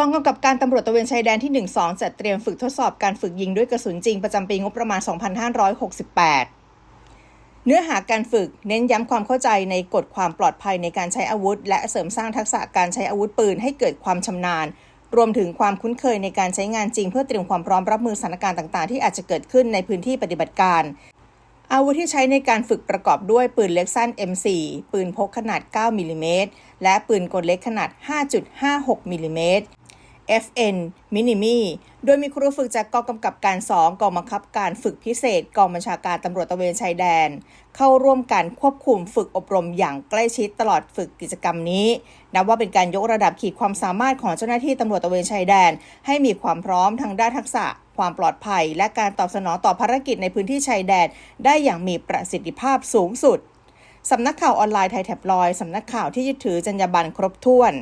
กองกำกับการตำรวจตะเวนชายแดนที่ 12 จัดเตรียมฝึกทดสอบการฝึกยิงด้วยกระสุนจริงประจำปีงบประมาณ 2568 เนื้อหาการฝึกเน้นย้ำความเข้าใจในกฎความปลอดภัยในการใช้อาวุธ และเสริมสร้างทักษะการใช้อาวุธปืนให้เกิดความชำนาญ รวมถึงความคุ้นเคยในการใช้งานจริง เพื่อเตรียมความพร้อมรับมือสถานการณ์ต่างๆ ที่อาจจะเกิดขึ้นในพื้นที่ปฏิบัติการอาวุธที่ใช้ในการฝึกประกอบด้วยปืนเล็กสั้น M4 ปืนพกขนาด 9มิลลิเมตร และปืนกลเล็กขนาด 5.56มิลลิเมตร FN มินิมีโดยมีครูฝึกจากกองกำกับการ 2 กองบังคับการฝึกพิเศษ กองบัญชาการตำรวจตะเวนชายแดน เข้าร่วมการควบคุมฝึกอบรมอย่างใกล้ชิดตลอดฝึกกิจกรรมนี้ นับว่าเป็นการยกระดับขีดความสามารถของเจ้าหน้าที่ตำรวจตะเวนชายแดน ให้มีความพร้อมทางด้านทักษะ ความปลอดภัย และการตอบสนองต่อภารกิจในพื้นที่ชายแดน ได้อย่างมีประสิทธิภาพสูงสุดสำนักข่าวออนไลน์ไทยแท็บลอยสำนักข่าวที่ยึดถือจรรยาบรรณครบถ้วน